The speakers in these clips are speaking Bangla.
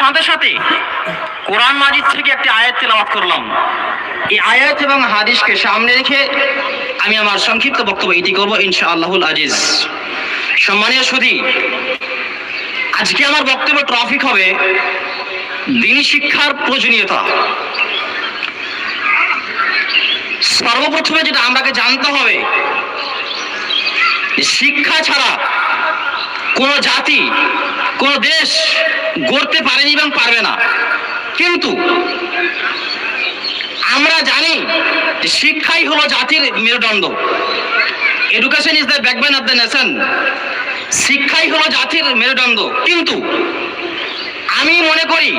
সাথে সাথে কোরআন মাজিদ থেকে একটি আয়াত তেলাওয়াত করলাম। এই আয়াত এবং হাদিসকে সামনে রেখে আমি আমার সংক্ষিপ্ত বক্তব্য এটি করব ইনশা আল্লাহুল আজিজ। সম্মানীয় সুদী আজকে আমার বক্তব্য ট্রফিক হবে দিনী শিক্ষার প্রয়োজনীয়তা। সর্বপ্রথমে যেটা আমাকে জানতে হবে, শিক্ষা ছাড়া কোনো জাতি, কোনো দেশ গড়তে পারেনি এবং পারবে না। কিন্তু আমরা জানি শিক্ষাই হলো জাতির মেরুদণ্ড। Education is the backbone of the nation শিক্ষাই হলো জাতির মেরুদণ্ড। কিন্তু আমি মনে করি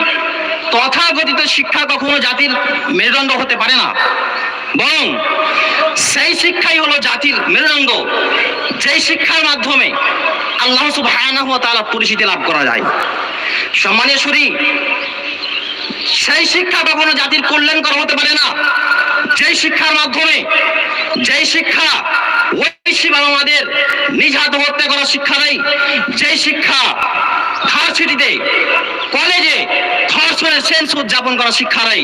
তথাকথিত শিক্ষা কখনো জাতির মেরুদণ্ড হতে পারে না। বরং সেই শিক্ষাই হলো জাতির মেরুদণ্ড। যেই শিক্ষার মাধ্যমে আল্লাহ সুবাহ পরিচিতি লাভ করা যায়। সম্মানীয় সুরী সেই শিক্ষা কখনো জাতির কল্যাণকর হতে পারে না। যেই শিক্ষার মাধ্যমে, যেই শিক্ষা ঐশী বাবা মাদের নিজ হাতে হত্যা করা শিক্ষা নেই যেই শিক্ষা ভার্সিটিতে, কলেজে সেন্স উদযাপন করা শিক্ষা নেই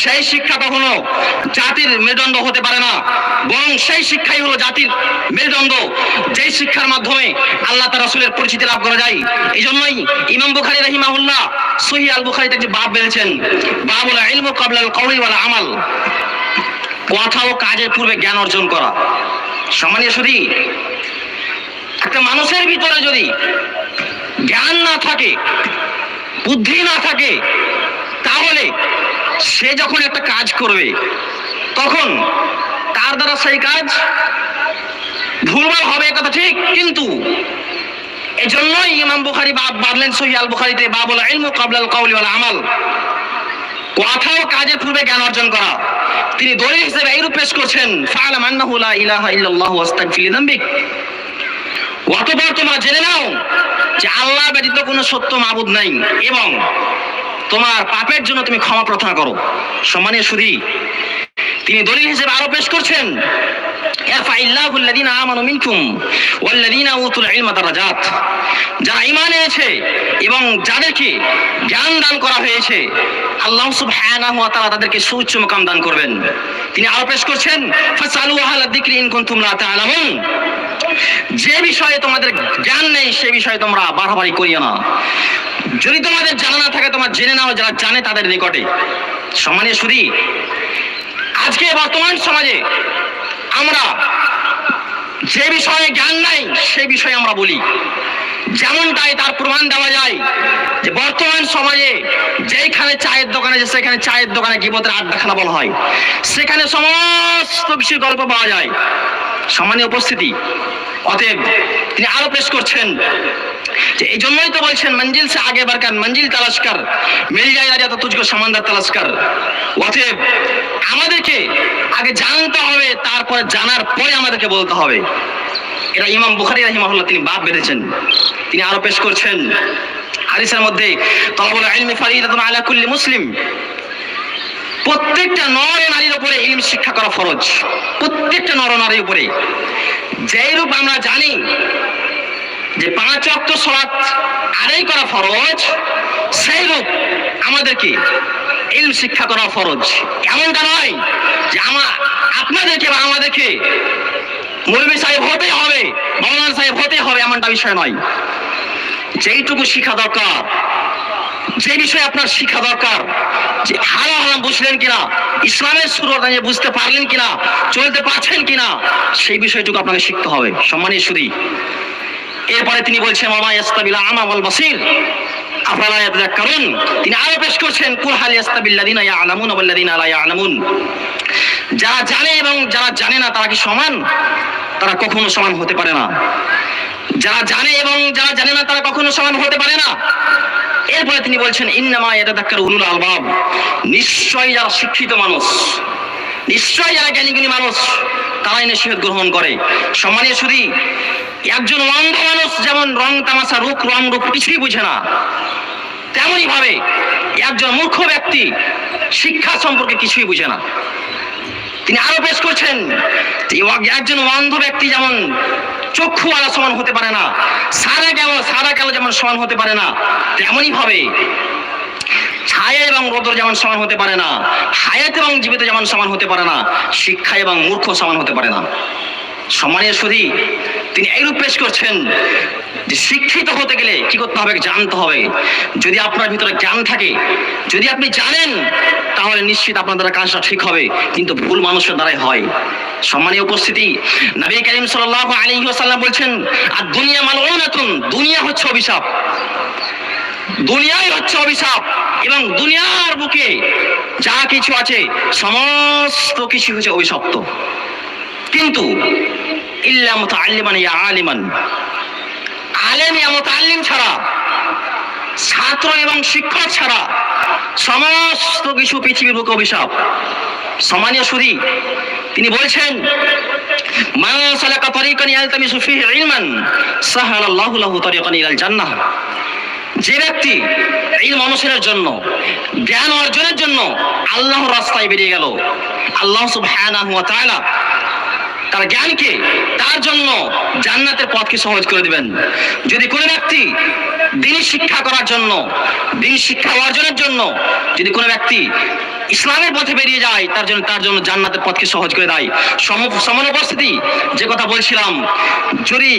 সেই শিক্ষা কখনো জাতির মেরুদণ্ড হতে পারে না। বরং সেই শিক্ষাই হলো জাতির মেরুদণ্ড। যেই শিক্ষার মাধ্যমে আল্লাহ তার রাসূলের পরিচিতি লাভ করা যায়। এই জন্যই ইমাম বুখারী রাহিমাহুল্লাহ সহি আল বুখারীতে যে বাব ওয়াল আমাল। কথা ও কাজের পূর্বে জ্ঞান অর্জন করা। সম্মানীয় শুধু একটা মানুষের ভিতরে যদি জ্ঞান না থাকে, বুদ্ধি না থাকে, তাহলে সে যখন একটা কাজ করবে, তখন তার দ্বারা সেই কাজ ভুলভাল হবে কথা ঠিক, কিন্তু এজন্যই ইমাম বুখারী বাব বাদলেন সহি আল বুখারীতে বাবুল ইলমু কাবলাল কওলি ওয়াল আমাল। কথা ও কাজের পূর্বে জ্ঞান অর্জন করা। তিনি দলিল হিসেবে এইরূপ পেশ করছেন ফাআলাম আন্নাহু লা ইলাহা ইল্লাল্লাহু ওয়াস্তাগফির লিযামবিক অতঃপর তোমরা জেনে নাও যে আল্লাহ ব্যতীত কোনো সত্য মাবুদ নাই এবং তোমার পাপের জন্য তুমি ক্ষমা প্রার্থনা করো। সম্মানীয় সুধী তিনি দলিল হিসেবে আরও পেশ করছেন। যারা ঈমান এনেছে এবং যাদেরকে জ্ঞান দান করা হয়েছে, আল্লাহ সুবহানাহু ওয়া তাআলা তাদেরকে সুউচ্চ মুকাম দান করবেন। তিনি আরও পেশ করছেন ফাসালু আহলা যিকরি ইন কুনতুম লা তা'লামুন যে বিষয়ে তোমাদের জ্ঞান নেই, সে বিষয়ে তোমরা বাড়াবাড়ি করিও না। যদি তোমাদের জানা না থাকে, তোমার জেনে নাও, যারা জানে তাদের নিকটে। সমানে সুদী আজকে বর্তমান সমাজে আমরা যে বিষয়ে জ্ঞান নাই, সে বিষয়ে আমরা বলি। যেমনটাই তার প্রমাণ দেওয়া যায় যে বর্তমান সমাজে যেখানে চায়ের দোকানে যে সেখানে চায়ের দোকানে গিবতের আড্ডাখানা বলা হয়। সেখানে সমস্ত বিষয়ে গল্প পাওয়া যায়। সম্মানীয় উপস্থিতি, অতএব তিনি আরও পেশ করছেন যে এই জন্যই তো বলছেন, মঞ্জিল সে আগে বারকার মঞ্জিল তালাশ কর মিল যায় রাজা তো তুঝকো সমান্দার তালাশ কর অতএব আমাদেরকে আগে জানতে হবে, তারপরে জানার পরে আমাদেরকে বলতে হবে। এটা ইমাম বুখারী রাহিমাহুল্লাহ তিনি বাদ বেঁধেছেন। তিনি আরও পেশ করছেন। হাদিসের মধ্যে, তলবুল ইলমি ফারিদাতুন আলা কুল্লি মুসলিম। প্রত্যেকটা নর নারীর উপরে ইলম শিক্ষা করা ফরজ। প্রত্যেকটা নর নারীর উপরে। যেই রূপ আমরা জানি যে পাঁচ অক্ট সলাৎ আদায় করা ফরজ সেই রূপ আমাদেরকে ইলম শিক্ষা করা ফরজ। এমনটা নয় যে আমার আপনাদেরকে বা আমাদেরকে মৌলবী সাহেব হতে হবে, মৌলানা সাহেব হতে হবে, এমনটা বিষয় নয়। যেইটুকু শিক্ষা দরকার যে বিষয়ে আপনার শিক্ষা দরকার, যে হারাম হারাম বুঝলেন কিনা, ইসলামের সুরত নিয়ে বুঝতে পারলেন কিনা, চলতে পারছেন কিনা, সেই বিষয়টুকু আপনাকে শিখতে হবে। সম্মানীয় সুদী, এরপরে তিনি বলছেন মামা ইয়াস্তাবিলা আমা ওয়াল বাসির। আপনারা ইয়াতাযাক্কারুন তিনি আরও পেশ করছেন, কুল হাল ইয়াস্তাবিল্লাযিনা ইয়ালামুন ওয়াল্লাযিনা লা ইয়ালামুন। যারা জানে এবং যারা জানে না, তারা কি সমান? তারা কখনো সমান হতে পারে না। যারা জানে এবং যারা জানে না, তারা কখনো সমান হতে পারে না। এরপরে তিনি বলছেন, ইন্নামা ইয়াতাযাক্কারু উলুল আলবাব। নিশ্চয়ই যারা শিক্ষিত মানুষ, নিশ্চয়ই যারা জ্ঞানীগুণী মানুষ, তারাই নসিহত গ্রহণ করে। সম্মানীয় শুধু একজন অন্ধ মানুষ যেমন রং, তামাশা, রূপ, রং, রূপ কিছুই বুঝে না তেমনই ভাবে একজন মূর্খ ব্যক্তি শিক্ষা সম্পর্কে কিছুই বুঝে না। তিনি আরও পেশ করছেন একজন অন্ধ ব্যক্তি যেমন চক্ষুওয়ালা সমান হতে পারে না। সারা কেমন সারা কালো যেমন সমান হতে পারে না, তেমনই ভাবে ছায়া এবং রোদর যেমন সমান হতে পারে না, হায়াত এবং জীবিত যেমন সমান হতে পারে না, শিক্ষা এবং মূর্খ সমান হতে পারে না। সম্মানীয় সুধী, তিনি এইরূপ পেশ করছেন যে শিক্ষিত হতে গেলে কি করতে হবে, জানতে হবে। যদি আপনার ভিতরে জ্ঞান থাকে, যদি আপনি জানেন, তাহলে নিশ্চিত আপনার দ্বারা কাজটা ঠিক হবে, কিন্তু ভুল মানুষের দ্বারাই হয়। সম্মানীয় উপস্থিতি, নবী করিম সাল্লাল্লাহু আলাইহি ওয়াসাল্লাম বলছেন, আর দুনিয়া মালউনাতুন, দুনিয়া হচ্ছে অভিশাপ। দুনিয়াই হচ্ছে অভিশাপ এবং দুনিয়ার বুকে যা কিছু আছে, সমস্ত কিছু হচ্ছে অভিশপ্ত। কিন্তু ইল্লা মুতাআল্লিমান ইয়া আলিমান। আলেম ইয়া মুতাআল্লিম ছাড়া, ছাত্র এবং শিক্ষক ছাড়া সমস্ত কিছু পৃথিবীর বুকে অভিশাপ। সম্মানীয় সুধী, তিনি বলছেন মান সালাকা তরিকান ইয়ালতামিসু ফিহি ইলমান সাহালাল্লাহু লাহু তরিকান ইলাল জান্নাহ। যে ব্যক্তি এই মানুষের জন্য, জ্ঞান অর্জনের জন্য আল্লাহর রাস্তায় বেরিয়ে গেল, আল্লাহ সুবহানাহু ওয়া তাআলা তার জ্ঞানকে তার জন্য জান্নাতের পথকে সহজ করে দিবেন। যদি কোনো ব্যক্তি দিনী শিক্ষা করার জন্য, দিন শিক্ষা অর্জনের জন্য যদি কোনো ব্যক্তি ইসলামের পথে বেরিয়ে যায়, তার জন্য তার জন্য জান্নাতের পথকে সহজ করে দেয়। সম সমান উপস্থিতি যে কথা বলছিলাম, যদি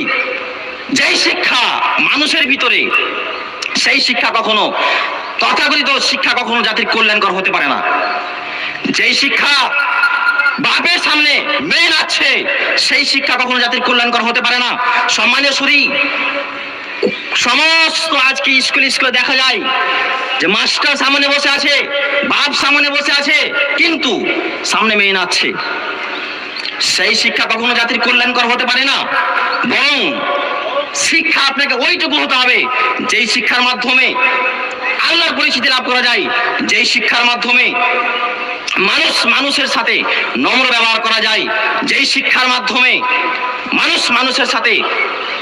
যেই শিক্ষা মানুষের ভিতরে, সেই শিক্ষা কখনো তথাকথিত শিক্ষা কখনো জাতির কল্যাণকর হতে পারে না। যেই শিক্ষা বাপের সামনে মেয়ে নাচছে, সেই শিক্ষা কখনো জাতির কল্যাণকর হতে পারে না। সম্মানীয় সুরী, সমস্ত আজকে স্কুল স্কুলে দেখা যায় যে মাস্টার সামনে বসে আছে, বাপ সামনে বসে আছে, কিন্তু সামনে মেয়ে নাচছে। সেই শিক্ষা কখনো জাতির কল্যাণকর হতে পারে না, বরং শিক্ষা আপনাকে ওইটুকু হতে হবে, যেই শিক্ষার মাধ্যমে আল্লাহর পরিচিতি লাভ করা যায়, যেই শিক্ষার মাধ্যমে মানুষ মানুষের সাথে নম্র ব্যবহার করা যায়। যেই শিক্ষার মাধ্যমে মানুষ মানুষের সাথে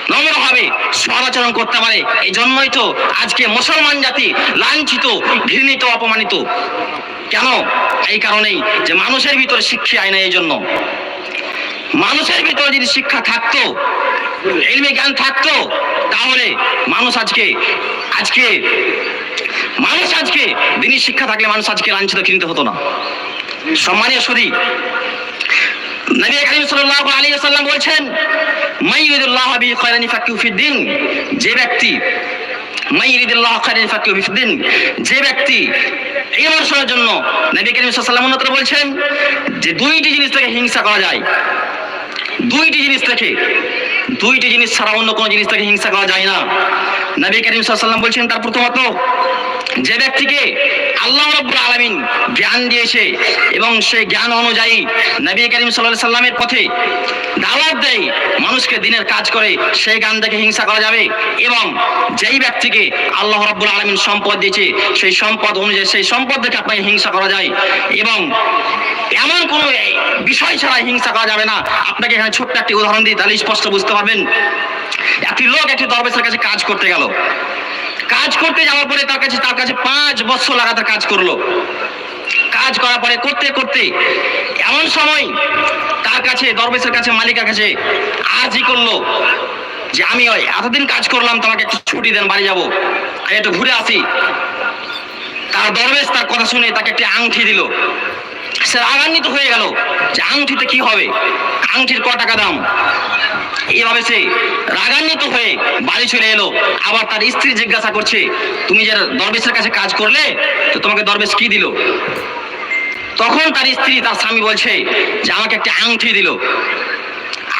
নম্রভাবে সদাচরণ করতে পারে এই জন্যই তো আজকে মুসলমান জাতি লাঞ্ছিত, ঘৃণিত, অপমানিত। কেন? এই কারণেই যে মানুষের ভিতরে শিক্ষা আয় না এই জন্য মানুষের ভিতরে যদি শিক্ষা থাকতো, এলমে জ্ঞান থাকতো, তাহলে মানুষ আজকে আজকে, মানুষ আজকে দিনী শিক্ষা থাকলে মানুষ আজকে লাঞ্ছিত কিনতে হতো না। সম্মানীয় সুদী নবী করিম সাল্লাল্লাহু আলাইহি ওয়াসাল্লাম বলছেন মাইয়িদুল্লাহ বি খায়রান ইয়াফাকিহু ফিদ্দিন যে ব্যক্তি মাইয়িদুল্লাহ খায়রান ইয়াফাকিহু ফিদ্দিন যে ব্যক্তি এই মানুষের জন্য নবী করিম সাল্লাল্লাহু আলাইহি বলছেন, যে দুইটি জিনিস থেকে হিংসা করা যায়, দুইটি জিনিস থেকে, দুইটি জিনিস ছাড়া অন্য কোনো জিনিস থেকে হিংসা করা যায় না নবী করিম সাল্লাম বলছেন, তার প্রথমত, যে ব্যক্তিকে আল্লাহ রব্বুল আলামিন জ্ঞান দিয়েছে এবং সেই জ্ঞান অনুযায়ী নবী করিম সাল্লাল্লাহু সাল্লামের পথে দাওয়াত দেয়, মানুষকে দিনের কাজ করে, সেই জ্ঞান দেখে হিংসা করা যাবে এবং যেই ব্যক্তিকে আল্লাহ রব্বুল আলামিন সম্পদ দিয়েছে, সেই সম্পদ অনুযায়ী, সেই সম্পদ দেখে আপনাকে হিংসা করা যায় এবং এমন কোনো বিষয় ছাড়া হিংসা করা যাবে না। আপনাকে এখানে ছোট্ট একটি উদাহরণ দিই, তাহলে স্পষ্ট বুঝতে পারবেন। একটি লোক একটি দরবেশের কাছে কাজ করতে গেল। কাজ করতে যাওয়ার পরে তার কাছে তার কাছে পাঁচ বছর লাগাতার কাজ করল। কাজ করার পরে করতে করতে এমন সময় তার কাছে, দরবেশের কাছে, মালিকের কাছে আজই করল যে, আমি এতদিন কাজ করলাম, তোমাকে একটু ছুটি দেন, বাড়ি যাব। আমি একটু ঘুরে আসি। তার দরবেশ তার কথা শুনে তাকে একটি আংটি দিল। সে রাগান্বিত হয়ে গেল। যে আংটিতে কি হবে? আংটির ক টাকা দাম? এইভাবে সে রাগান্বিত হয়ে বাড়ি চলে এলো। আবার তার স্ত্রী জিজ্ঞাসা করছে, তুমি যে দরবেশের কাছে কাজ করলে, তো তোমাকে দরবেশ কি দিল? তখন তার স্ত্রী তার স্বামী বলছে যে, আমাকে একটা আংটি দিল।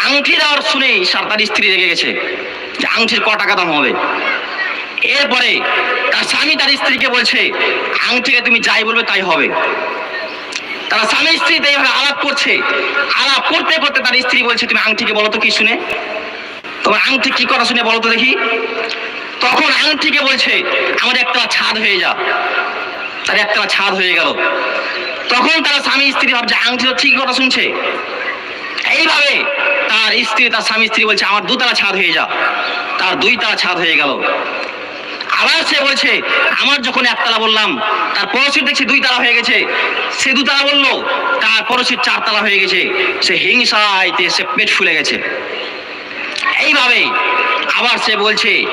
আংটি দেওয়ার শুনে তার স্ত্রী রেগে গেছে যে, আংটির ক টাকা দাম হবে? এরপরে তার স্বামী তার স্ত্রীকে বলছে, আংটিকে তুমি যাই বলবে তাই হবে। তারা স্বামী স্ত্রী এইভাবে আলাপ করছে। আলাপ করতে করতে তার স্ত্রী বলছে, তুমি আংটিকে বলো তো কি শুনে? তোমার আংটি কি করা শুনে বলো তো দেখি? তখন আংটিকে বলছে, আমার একটা ছাদ হয়ে যা। তার একটা ছাদ হয়ে গেল। তখন তারা স্বামী স্ত্রী ভাবছে, আংটি তো ঠিক কথা শুনছে। এইভাবে তার স্ত্রী, তার স্বামী স্ত্রী বলছে, আমার দুতলা ছাদ হয়ে যা। তার দুই তালা ছাদ হয়ে গেল। আবার সে বলছে, আমার যখন একতলা বললাম, তার পড়োশির দেখছি দুই তালা হয়ে গেছে। সে দুতলা বলল, তার পড়োশির চার তালা হয়ে গেছে। সে হিংসাইতে, সে পেট ফুলে গেছে। এইভাবে আবার সে বলছে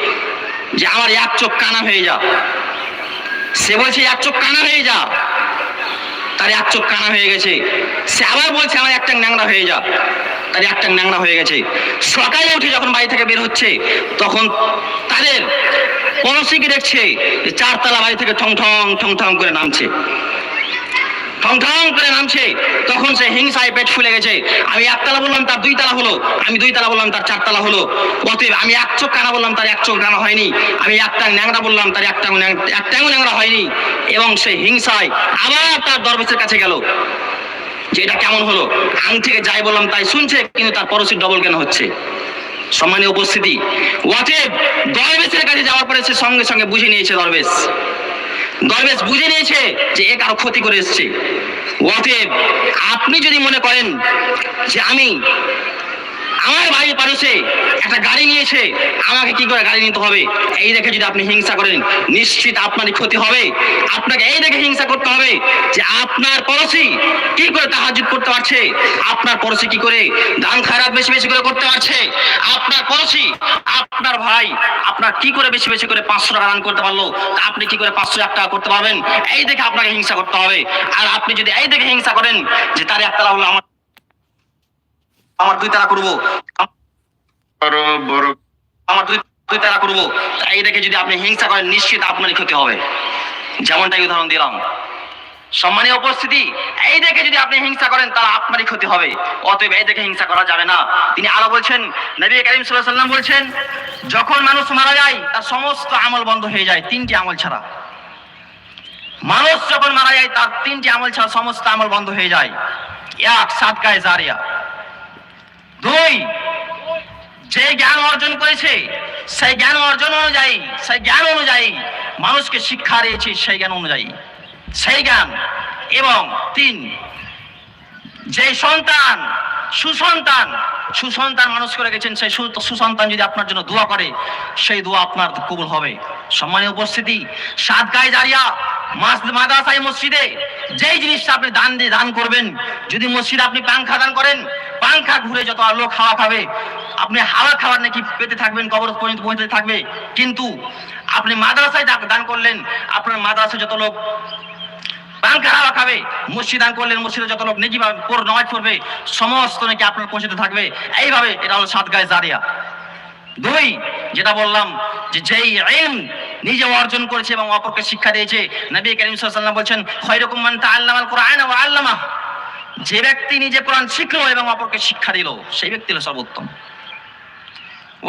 যে, আমার এক চোখ কানা হয়ে যা। সে বলছে, এক চোখ কানা হয়ে যা। তার এক চোখ কানা হয়ে গেছে। সে আবার বলছে, আমার একটা ন্যাংরা হয়ে যা। তার একটা ন্যাংরা হয়ে গেছে। সকালে উঠে যখন বাড়ি থেকে বের হচ্ছে, তখন তাদের পড়োশিকে দেখছে? চারতলা বাড়ি থেকে ঠং ঠং ঠং ঠং করে নামছে। ঠং ঠং করে নামছে। তখন সে হিংসায় পেট ফুলে গেছে। আমি একতলা বললাম, তার দুই হলো। আমি দুই বললাম, তার চারতলা হলো। অতএব আমি এক চোখ কানা বললাম, তার এক চোখ কানা হয়নি। আমি একটা ন্যাংরা বললাম, তার একটা একটাও ন্যাংরা হয়নি। এবং সে হিংসায় আবার তার দরবেশের কাছে গেল। যে এটা কেমন হলো? আং থেকে যাই বললাম, তাই শুনছে, কিন্তু তার পরশির ডবল কেন হচ্ছে? সম্মানীয় উপস্থিতি, অতএব দরবেশের কাছে যাওয়ার পরে সে সঙ্গে সঙ্গে বুঝে নিয়েছে দরবেশ। দরবেশ বুঝে নিয়েছে যে এ কারও ক্ষতি করে এসছে। অতএব আপনি যদি মনে করেন যে আমি আমার বাড়ির পাশে একটা গাড়ি নিয়েছে, আমাকে কি করে গাড়ি নিতে হবে? এই দেখে যদি আপনি হিংসা করেন, নিশ্চিত আপনারই ক্ষতি হবে। আপনাকে এই দেখে হিংসা করতে হবে যে আপনার পড়োশি কি করে তাহাজুদ করতে পারছে? আপনার পড়োশি কি করে দান খারাপ বেশি বেশি করে করতে পারছে? আপনার পড়োশি, আপনার ভাই, আপনার কি করে বেশি বেশি করে পাঁচশো টাকা দান করতে পারল? আপনি কি করে পাঁচশো এক টাকা করতে পারবেন? এই দেখে আপনাকে হিংসা করতে হবে। আর আপনি যদি এই দেখে হিংসা করেন যে তার একতলা হলো আমার আমার দুই তারা করব। আমার দুই দুই তারা করব। দেখে যদি আপনি হিংসা করেন নিশ্চিত আপনারই ক্ষতি হবে। যেমনটাই উদাহরণ দিলাম। সম্মানীয় উপস্থিতি এই দেখে যদি আপনি হিংসা করেন তাহলে আপনারই ক্ষতি হবে। অতএব এই দেখে হিংসা করা যাবে না। তিনি আরও বলছেন নবী করিম সাল্লাম বলছেন যখন মানুষ মারা যায় তার সমস্ত আমল বন্ধ হয়ে যায় তিনটি আমল ছাড়া। মানুষ যখন মারা যায় তার তিনটি আমল ছাড়া সমস্ত আমল বন্ধ হয়ে যায়। এক সাদকায় জারিয়া দুই জ্ঞান অর্জন করেছে, সেই জ্ঞান অর্জন অনুযায়ী, সেই জ্ঞান অনুযায়ী মানুষকে শিক্ষা দিয়েছে সেই জ্ঞান অনুযায়ী। সেই জ্ঞান এবং তিন, যে সন্তান, সুসন্তান সুসন্তান মানুষ করে গেছেন, সেই সুসন্তান যদি আপনার জন্য দোয়া করে, সেই দোয়া আপনার কবুল হবে। সম্মানীয় উপস্থিতি সাত গায়ে দাঁড়িয়া মাদ্রাসায় মসজিদে যেই জিনিসটা আপনি দান দিয়ে দান করবেন, যদি মসজিদে আপনি পাংখা দান করেন পাংখা ঘুরে যত লোক হাওয়া খাবে, আপনি হাওয়া খাবার নাকি পেতে থাকবেন, কবর পর্যন্ত পৌঁছতে থাকবে। কিন্তু আপনি মাদ্রাসায় দান করলেন, আপনার মাদ্রাসায় যত লোক খাবে, মসজিদ দান করলেন, মসজিদে যত লোক নামাজ পড়বে, সমস্ত নাকি আপনার পৌঁছতে থাকবে। এইভাবে এটা হলো সাত গায়ে জারিয়া। দুই, যেটা বললাম যে যেই ইলম নিজে অর্জন করেছে এবং অপরকে শিক্ষা দিয়েছে, নবী করিম ওয়াসাল্লাম বলছেন, খয়রুকুম মান তাআল্লামাল কুরআন ওয়া আল্লামা যে ব্যক্তি নিজে কোরআন শিখলো এবং অপরকে শিক্ষা দিল, সেই ব্যক্তি হলো সর্বোত্তম।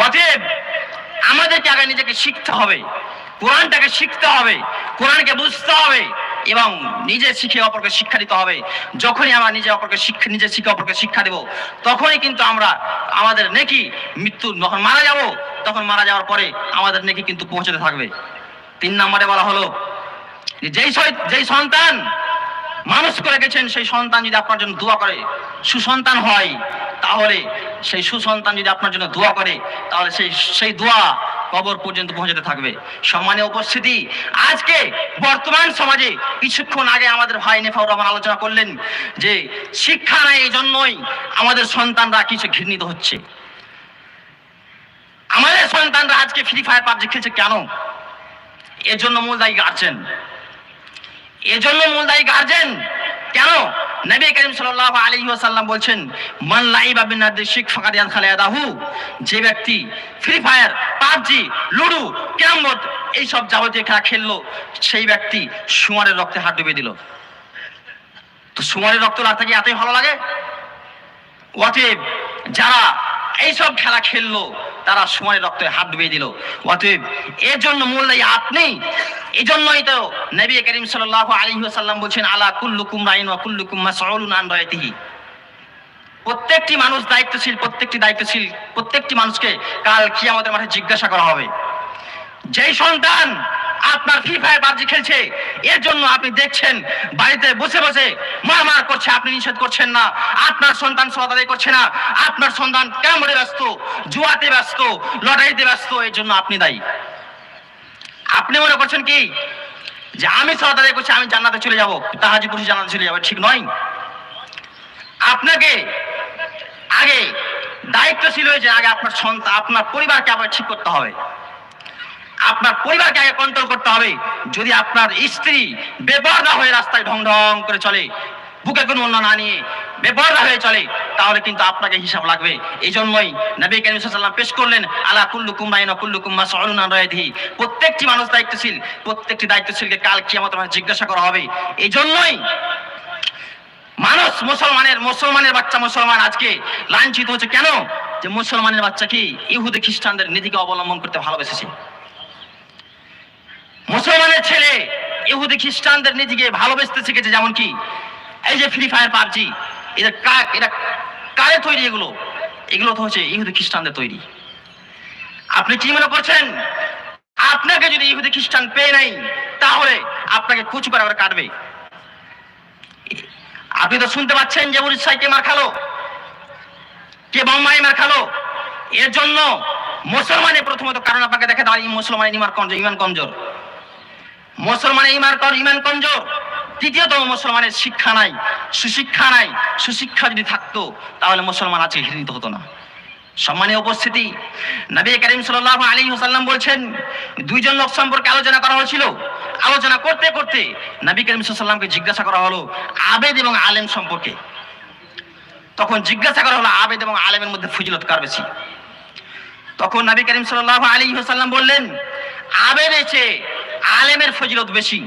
অতএব আমাদেরকে আগে নিজেকে শিখতে হবে, কোরআনটাকে শিখতে হবে, কোরআনকে বুঝতে হবে এবং নিজে শিখে অপরকে শিক্ষা দিতে হবে। যখনই আমরা নিজে অপরকে শিক্ষা নিজে শিখে অপরকে শিক্ষা দেব, তখনই কিন্তু আমরা আমাদের নেকি মৃত্যু যখন মারা যাব, তখন মারা যাওয়ার পরে আমাদের নেকি কিন্তু পৌঁছতে থাকবে। তিন নম্বরে বলা হলো যেই যেই সন্তান মানুষ করে গেছেন সেই সন্তান যদি আপনার জন্য দোয়া করে, সুসন্তান হয়, তাহলে সেই সুসন্তান যদি আপনার জন্য দোয়া করে, তাহলে সেই সেই দোয়া কবর পর্যন্ত পৌঁছাতে থাকবে। সম্মানে উপস্থিতি, আজকে বর্তমান সমাজে কিছুক্ষণ আগে আমাদের ভাই নেফাউর রহমান আলোচনা করলেন যে, শিক্ষা নাই এই জন্যই আমাদের সন্তানরা কিছু ঘৃণিত হচ্ছে। আমাদের সন্তানরা আজকে ফ্রি ফায়ার পাবজি খেলছে কেন? এর জন্য মূল দায়ী গার্জেন এজন্য মূল দায়ী গার্জেন কেন? নবী করিম সাল্লাল্লাহু আলাইহি ওয়াসাল্লাম বলছেন, মান লাইবা বিন নাদিশিক ফাকাদ ইয়াদখালা যে ব্যক্তি Free Fire PUBG, ludo carrom board এই সব যাবতীয় খেলা খেললো, সেই ব্যক্তি সুমারের রক্তে হাত ডুবিয়ে দিল। তো সুমারের রক্ত লাগতে কি এতই ভালো লাগে? অতএব যারা এইসব খেলা খেললো তারা সময় রক্তে হাত ডুবিয়ে দিল। অতএব এর জন্য মূল দায়ী আপনি এই জন্যই তো নবী করিম সাল আলী সাল্লাম বলছেন, আলা কুল্লুকুম রাইন ওয়া কুল্লুকুম মাসউলুন আন রায়াতিহি। প্রত্যেকটি মানুষ দায়িত্বশীল, প্রত্যেকটি দায়িত্বশীল, প্রত্যেকটি মানুষকে কাল কি আমাদের মাঠে জিজ্ঞাসা করা হবে। যেই সন্তান আপনার ফ্রি ফায়ার পাবজি খেলছে? এর জন্য আপনি দেখছেন, বাড়িতে বসে বসে মারমার করছে, আপনি নিষেধ করছেন না। আপনার সন্তান আদায় করছে না। আপনার সন্তান ক্যামরে ব্যস্ত, জুয়াতে ব্যস্ত, লটারিতে ব্যস্ত, এর জন্য আপনি দায়ী। আপনি মনে করছেন কি? যে আমি আদায় করছি, আমি জান্নাতে চলে যাব তাহাজি পুরুষ জান্নাতে চলে যাবে, ঠিক নয়। আপনাকে আগে দায়িত্বশীল হয়েছে আগে আপনার সন্তান, আপনার পরিবারকে আবার ঠিক করতে হবে। আপনার পরিবারকে আগে কন্ট্রোল করতে হবে। যদি আপনার স্ত্রী বেপরদা হয়ে রাস্তায় ঢং ঢং করে চলে, বুকে কোনো অন্য না নিয়ে বেপরদা হয়ে চলে, তাহলে কিন্তু আপনাকে হিসাব লাগবে। এই জন্যই নবী করিম সাল্লাম পেশ করলেন, আলা কুল্লুকুম রাইনা কুল্লুকুম মাসউলুন আন রায়তিহি প্রত্যেকটি মানুষ দায়িত্বশীল, প্রত্যেকটি দায়িত্বশীলকে কাল কিয়ামত মাঠে জিজ্ঞাসা করা হবে। এই জন্যই মানুষ মুসলমানের মুসলমানের বাচ্চা মুসলমান আজকে লাঞ্ছিত হচ্ছে। কেন? যে মুসলমানের বাচ্চা কি? ইহুদি খ্রিস্টানদের নীতিকে অবলম্বন করতে ভালোবেসেছে। মুসলমানের ছেলে ইহুদি খ্রিস্টানদের নিজেকে ভালোবেসতে শিখেছে, যেমন কি? এই যে ফ্রি ফায়ার পাবজি এদের কার এটা কারে তৈরি এগুলো? এগুলো তো হচ্ছে ইহুদি খ্রিস্টানদের তৈরি। আপনি কি মনে করছেন? আপনাকে যদি ইহুদি খ্রিস্টান পেয়ে নাই, তাহলে আপনাকে কুচু করে আবার কাটবে। আপনি তো শুনতে পাচ্ছেন যে উড়িষ্যায় কে মার খালো? কে বোম্বাই মার খালো? এর জন্য মুসলমানের প্রথমত কারণ আপনাকে দেখে দাঁড়িয়ে মুসলমানের ইমান কমজোর। মুসলমানের ইমান ইমান কমজোর তৃতীয়ত মুসলমানের শিক্ষা নাই, সুশিক্ষা নাই। সুশিক্ষা যদি থাকতো, তাহলে মুসলমান আজকে ঘৃণিত হতো না। সম্মানীয় উপস্থিতি, নবী করিম সাল্লাল্লাহু আলাইহি ওয়াসাল্লাম বলছেন, দুইজন লোক সম্পর্কে আলোচনা করা হয়েছিল। আলোচনা করতে করতে নবী করিম সাল্লাল্লাহু জিজ্ঞাসা করা হলো আবেদ এবং আলেম সম্পর্কে। তখন জিজ্ঞাসা করা হলো আবেদ এবং আলেমের মধ্যে ফজিলত কার বেশি? তখন নবী করিম সাল্লাল্লাহু আলাইহি ওয়াসাল্লাম বললেন, আবেদ চেয়ে আলেমের ফজিলত বেশি।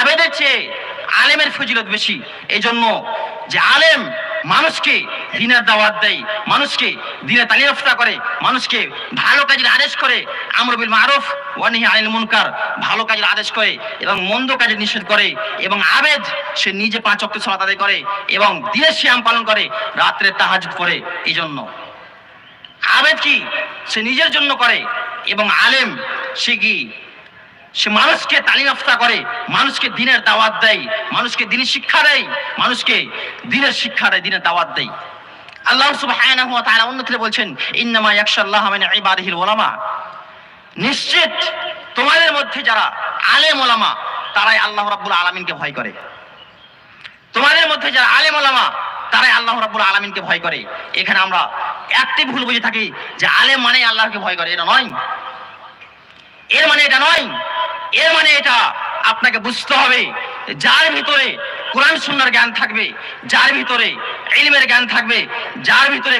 আবেদের চেয়ে আলেমের ফজিলত বেশি। এই জন্য যে আলেম মানুষকে দিনের দাওয়াত দেয়, মানুষকে দিনে তালিমফতা করে, মানুষকে ভালো কাজের আদেশ করে, আমর বিল মারুফ ওয়ানিহি আনিল মুনকার, ভালো কাজের আদেশ করে এবং মন্দ কাজের নিষেধ করে এবং আবেদ, সে নিজে পাঁচ অক্ট সালাত আদায় করে এবং দিনের শ্যাম পালন করে, রাত্রে তাহাজুদ করে এই জন্য আবেদ কি? সে নিজের জন্য করে এবং আলেম, সে কি সে মানুষকে তালিম আফতা করে, মানুষকে দিনের দাওয়াত দেয়, মানুষকে দিনের শিক্ষা দেয়, মানুষকে দিনের শিক্ষা দেয়, দিনের দাওয়াত দেয়। আল্লাহ সুবহানাহু ওয়া তাআলা অন্যত্রে বলছেন, ইন্নামা ইয়াখশাল্লাহ মিন ইবাদিহিল উলামা। নিশ্চিত তোমাদের মধ্যে যারা আলেম ওলামা তারাই আল্লাহ রাব্বুল আলামিনকে ভয় করে। তোমাদের মধ্যে যারা আলেম ওলামা তারাই আল্লাহ রাব্বুল আলামিনকে ভয় করে। এখানে আমরা একটি ভুল বুঝে থাকি যে আলেম মানে আল্লাহকে ভয় করে, এটা নয়। এর মানে এটা নয় এর মানে এটা, আপনাকে বুঝতে হবে, যার ভিতরে কোরআন সুন্নার জ্ঞান থাকবে, যার ভিতরে ইলমের জ্ঞান থাকবে, যার ভিতরে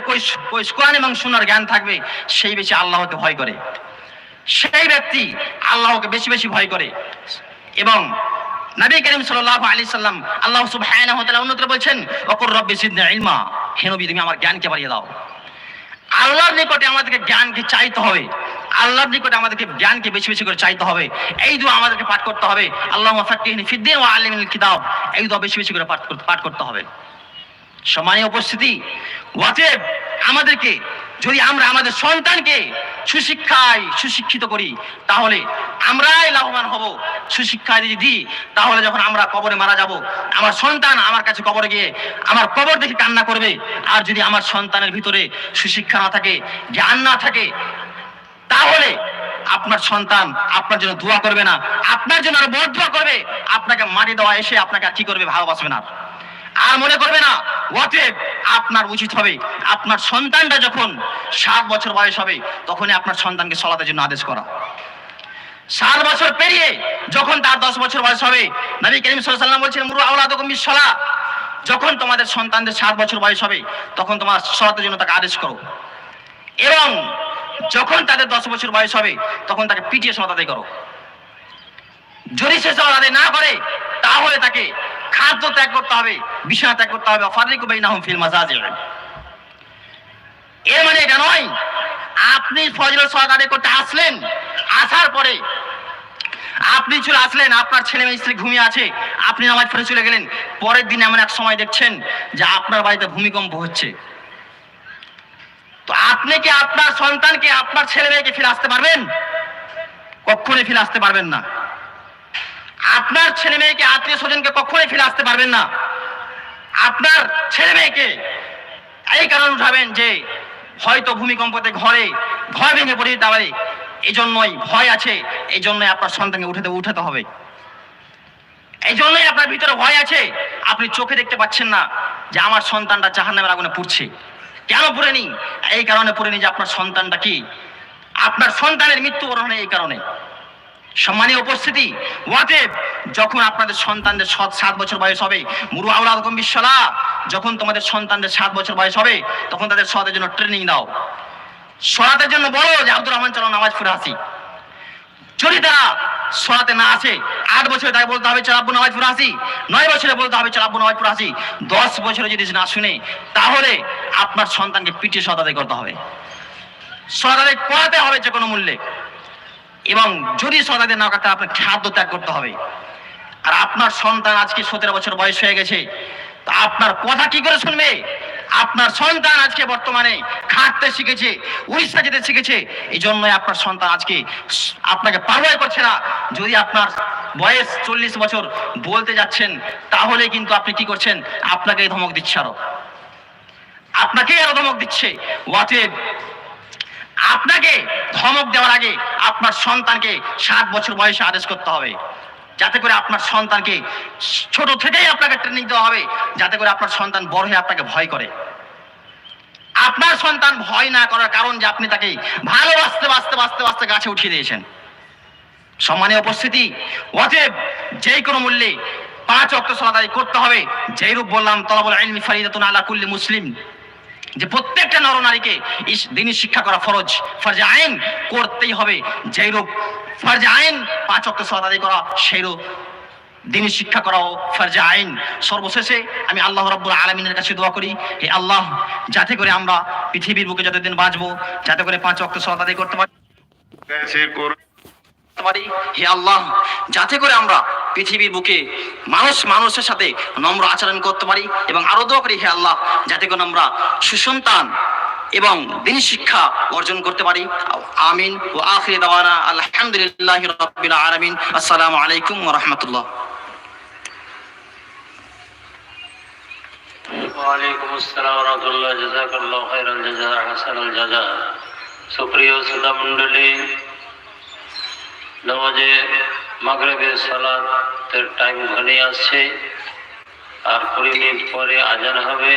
কোরআন এবং সুন্নার জ্ঞান থাকবে, সেই বেশি আল্লাহকে ভয় করে। সেই ব্যক্তি আল্লাহকে বেশি বেশি ভয় করে। এবং নবী করিম সাল্লাল্লাহু আলাইহি সাল্লাম আল্লাহ সুবহানাহু ওয়া অন্যত্র বলছেন, ওকুর রব্বি জিদনি ইলমা। হে নবী, তুমি আমার জ্ঞানকে বাড়িয়ে দাও। আল্লাহর নিকটে আমাদেরকে জ্ঞানকে চাইতে হবে। আল্লাহর নিকটে আমাদেরকে জ্ঞানকে বেশি বেশি করে চাইতে হবে। এই দোয়া আমাদেরকে পাঠ করতে হবে। আল্লাহ ফাক্কিহনি ফিদ্দিন ও আল্লিমিল কিতাব। এই দোয়া বেশি বেশি করে পাঠ করতে পাঠ করতে হবে। সম্মানীয় উপস্থিতি ওয়াজেব আমাদেরকে যদি আমরা আমাদের সন্তানকে সুশিক্ষায় সুশিক্ষিত করি, তাহলে আমরাই লাভবান হব। সুশিক্ষা যদি দিই, তাহলে যখন আমরা কবরে মারা যাব, আমার সন্তান আমার কাছে কবরে গিয়ে আমার কবর দেখে কান্না করবে। আর যদি আমার সন্তানের ভিতরে সুশিক্ষা না থাকে, জ্ঞান না থাকে, তাহলে আপনার সন্তান আপনার জন্য দোয়া করবে না। আপনার জন্য আরও বড় দোয়া করবে। আপনাকে মাটি দেওয়া এসে আপনাকে আর কি করবে? ভালোবাসবে না। আর মনে করবে না। অতএব আপনার উচিত হবে, আপনার সন্তানটা যখন সাত বছর বয়স হবে, তখনই আপনার সন্তানকে সলাতের জন্য আদেশ করা। সাত বছর পেরিয়ে যখন তার দশ বছর বয়স হবে, নবী করিম সাল্লাম বলছেন, মুরু আওলাদকুম বিসসালা যখন তোমাদের সন্তানদের সাত বছর বয়স হবে, তখন তোমার সলাতের জন্য তাকে আদেশ করো। এবং যখন তাদের দশ বছর বয়স হবে, তখন তাকে পিটিয়ে সলাত করো। যদি সে সলাত না করে তাহলে তাকে খাদ্য ত্যাগ করতে হবে, বিষয় ত্যাগ করতে হবে। ফারিকু বাইনাহুম ফিল মাজাজি এর মানে এটা নয়, আপনি ফজরের সালাত করতে আসলেন, আসার পরে আপনি চলে আসলেন, আপনার ছেলে মেয়ে, স্ত্রী ঘুমিয়ে আছে, আপনি নামাজ পড়ে চলে গেলেন, পরের দিন এমন এক সময় দেখছেন যে আপনার বাড়িতে ভূমিকম্প হচ্ছে। তো আপনি কি আপনার সন্তানকে, আপনার ছেলে মেয়েকে ফিরে আসতে পারবেন? কখনোই ফিরে আসতে পারবেন না। আপনার ছেলে মেয়েকে আত্মীয় স্বজনকে কখনোই ফিরে আসতে পারবেন না। আপনার ছেলে মেয়েকে এই কারণ উঠাবেন যে হয়তো ভূমিকম্পতে ঘরে, ঘর ভেঙে পড়ে যেতে এই জন্যই ভয় আছে এই জন্যই আপনার সন্তানকে উঠাতে উঠাতে হবে। এই জন্যই আপনার ভিতরে ভয় আছে, আপনি চোখে দেখতে পাচ্ছেন না যে আমার সন্তানটা জাহান্নামের আগুনে পুড়ছে। কেন পড়ে নি এই কারণে পড়ে নি যে আপনার সন্তানটা কি? আপনার সন্তানের মৃত্যুবরণ এই কারণে। সম্মানীয় উপস্থিতি ওয়াতেব যখন আপনাদের সন্তানদের সাত বছর বয়স হবে, মুরু আউলাদ বিশ্বলা যখন তোমাদের সন্তানদের সাত বছর বয়স হবে, তখন তাদের সদের জন্য ট্রেনিং দাও। সরাতের জন্য বলো যে, আব্দুর রহমান, চলো নামাজ পড়ে আসি। যদি তারা সরাতে না আসে, আট বছরে তাই বলতে হবে, চল আব্বু নামাজ পড়ে আসি। নয় বছরে বলতে হবে, চল আব্বু নামাজ পড়ে আসি। দশ বছরে যদি না শুনে, তাহলে আপনার সন্তানকে পিটিয়ে সদাদাই করতে হবে। সদাদাই পড়াতে হবে যে কোনো মূল্যে। এবং যদি সদাদাই না করতে আপনার খাদ্য ত্যাগ করতে হবে। আর আপনার সন্তান আজকে সতেরো বছর বয়স হয়ে গেছে। তা আপনার কথা কি করে শুনবে? আপনার সন্তান আজকে বর্তমানে খাটতে শিখেছে, উড়িষ্যা যেতে শিখেছে এই জন্যই আপনার সন্তান আজকে আপনাকে পারোয়া করছে না। যদি আপনার বয়স চল্লিশ বছর বলতে যাচ্ছেন, তাহলে কিন্তু আপনি কি করছেন? আপনাকে ধমক দিচ্ছে আরও। আপনাকে আরও ধমক দিচ্ছে। অতএব আপনাকে ধমক দেওয়ার আগে আপনার সন্তানকে সাত বছর বয়সে আদেশ করতে হবে। যাতে করে আপনার সন্তানকে ছোট থেকেই আপনাকে ট্রেনিং দেওয়া হবে, যাতে করে আপনার সন্তান বড় হয়ে আপনাকে ভয় করে। আপনার সন্তান ভয় না করার কারণ যে আপনি তাকে ভালোবাসতে, বাঁচতে বাঁচতে বাঁচতে গাছে উঠিয়ে দিয়েছেন। সম্মানীয় উপস্থিতি, অতএব যে কোনো মূল্যে পাঁচ অক্ট সলাদাই করতে হবে। যেই রূপ বললাম, তলাবল আইনমি ফারিদাতুন আলা কুল্লি মুসলিম। যে প্রত্যেকটা নরনারীকে ইস- দিনী শিক্ষা করা ফরজ। ফরজে আইন করতেই হবে। যেই রূপ ফরজে আইন পাঁচ অক্ট সলাদাই করা সেই রূপ দিনী শিক্ষা করাও ফরজে আইন। সর্বশেষে আমি আল্লাহ রাব্বুল আলমিনের কাছে দোয়া করি হে আল্লাহ যাতে করে আমরা পৃথিবীর বুকে যতদিন বাঁচবো যাতে করে পাঁচ অক্ট করতে পারি। করতে পারি। হে আল্লাহ যাতে করে আমরা পৃথিবীর বুকে মানুষ মানুষের সাথে নম্র আচরণ করতে পারি এবং আরও দোয়া করি, হে আল্লাহ, যাতে করে আমরা সুসন্তান এবং দিন শিক্ষা অর্জন করতে পারি। আমিন। ও আখির দাওয়ানা, আলহামদুলিল্লাহ রাব্বিল আলামিন। আসসালামু আলাইকুম রাহমাতুল্লাহ। ওয়ালাইকুম আসসালাম রহমতুল্লাহ। জাজাকাল্লাহ খাইরাল জাজা হাসানাল জাজা সুপ্রিয় শ্রোতা মণ্ডলী নামাজে মাগরিবের সালাতের টাইম ঘনিয়ে আসছে। আর কুড়ি মিনিট পরে আজান হবে।